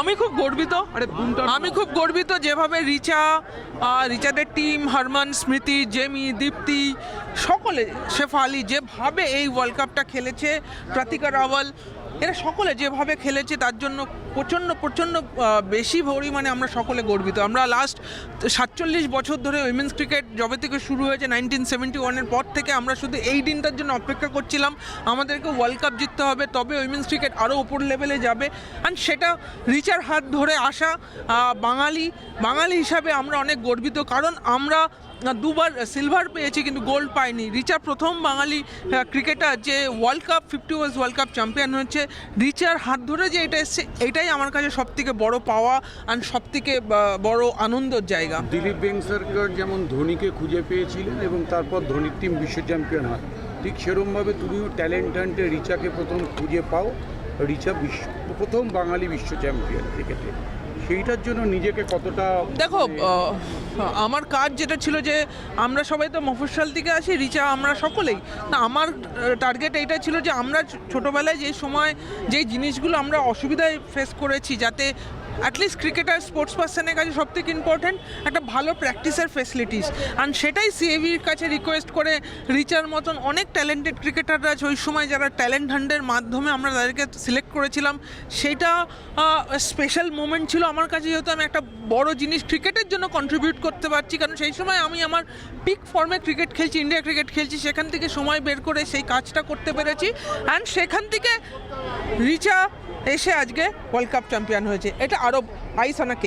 আমি খুব গর্বিত। আরে আমি খুব গর্বিত যেভাবে রিচা রিচাদের টিম হরমান স্মৃতি জেমি দীপ্তি সকলে শেফালি যেভাবে এই ওয়ার্ল্ড কাপটা খেলেছে প্রতিকা রাওয়াল এরা সকলে যেভাবে খেলেছে তার জন্য প্রচণ্ড প্রচণ্ড বেশি পরিমাণে আমরা সকলে গর্বিত। আমরা লাস্ট সাতচল্লিশ বছর ধরে উইমেন্স ক্রিকেট যবে থেকে শুরু হয়েছে নাইনটিন সেভেন্টি ওয়ানের পর থেকে আমরা শুধু এই দিনটার জন্য অপেক্ষা করছিলাম আমাদেরকে ওয়ার্ল্ড কাপ জিততে হবে তবে উইমেন্স ক্রিকেট আরও ওপর লেভেলে যাবে অ্যান্ড সেটা রিচার হাত ধরে আসা বাঙালি বাঙালি হিসাবে আমরা অনেক গর্বিত। কারণ আমরা দুবার সিলভার পেয়েছি কিন্তু গোল্ড পাইনি। রিচা প্রথম বাঙালি ক্রিকেটার যে world cup fifty overs world cup champion হচ্ছে, রিচার হাত ধরে যে এটা এসছে, এটাই আমার কাছে সব থেকে বড় পাওয়া আর সব থেকে বড় আনন্দের জায়গা। দিলীপ বেংসারকর যেমন ধোনিকে খুঁজে পেয়েছিলেন এবং তারপর ধোনির টিম বিশ্ব চ্যাম্পিয়ন হয়। ঠিক সেরমভাবে তুমিও ট্যালেন্ট হান্টে রিচাকে প্রথম খুঁজে পাও। রিচা বিশ্ব প্রথম বাঙালি বিশ্ব চ্যাম্পিয়ন ক্রিকেটে। সেইটার জন্য নিজেকে কতটা দেখো আমার কাজ যেটা ছিল যে আমরা সবাই তো মফস্বল থেকে আসি রিচা আমরা সকলেই। না আমার টার্গেট এইটা ছিল যে আমরা ছোটোবেলায় যে সময় যেই জিনিসগুলো আমরা অসুবিধায় ফেস করেছি যাতে অ্যাটলিস্ট ক্রিকেটার স্পোর্টস পার্সনের কাছে সব থেকে ইম্পর্ট্যান্ট একটা ভালো প্র্যাকটিসের ফেসিলিটিস অ্যান্ড সেটাই সিএভির কাছে রিকোয়েস্ট করে রিচার মতন অনেক ট্যালেন্টেড ক্রিকেটাররা আছে। ওই সময় যারা ট্যালেন্ট হান্ডের মাধ্যমে আমরা তাদেরকে সিলেক্ট করেছিলাম, সেটা স্পেশাল মোমেন্ট ছিল। আমার কাছে যেহেতু আমি একটা বড় জিনিস ক্রিকেটের জন্য কন্ট্রিবিউট করতে পারছি, কারণ সেই সময় আমি আমার পিক ফর্মে ক্রিকেট খেলছি ইন্ডিয়া ক্রিকেট খেলছি, সেখান থেকে সময় বের করে সেই কাজটা করতে পেরেছি। অ্যান্ড সেখান থেকে রিচা এসে আজকে ওয়ার্ল্ড কাপ চ্যাম্পিয়ন হয়েছে। এটা আরও আইস অনেক